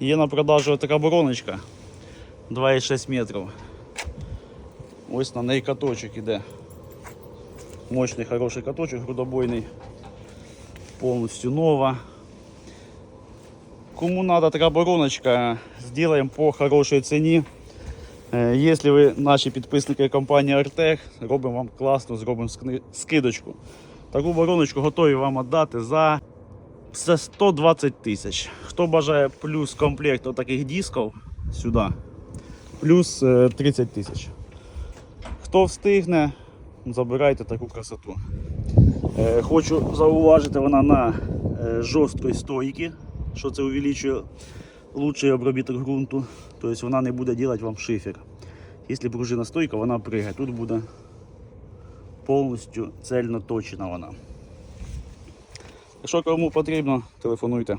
Є на продажу така бороночка 2,6 метрів. Ось на неї каточок іде. Мощний хороший каточок, грудобойний, повністю нова. Кому надо така бороночка, сделаем по хорошій ціні. Е, Якщо ви наші підписники компанії Артех, робимо вам класно, зробимо скни- скидочку. Таку бороночку готові вам віддати за за 120 тисяч. Хто бажає плюс комплект таких дисків сюди, плюс е, 30 тисяч. Хто встигне, забирайте таку красоту. Е, Хочу зауважити, вона на е, жорсткій стойці, що це увеличує лучший обробіток ґрунту. Тобто вона не буде робити вам шифер. Якщо пружина стойка, вона пригає. Тут буде повністю цельно точена вона. Якщо кому потрібно, телефонуйте.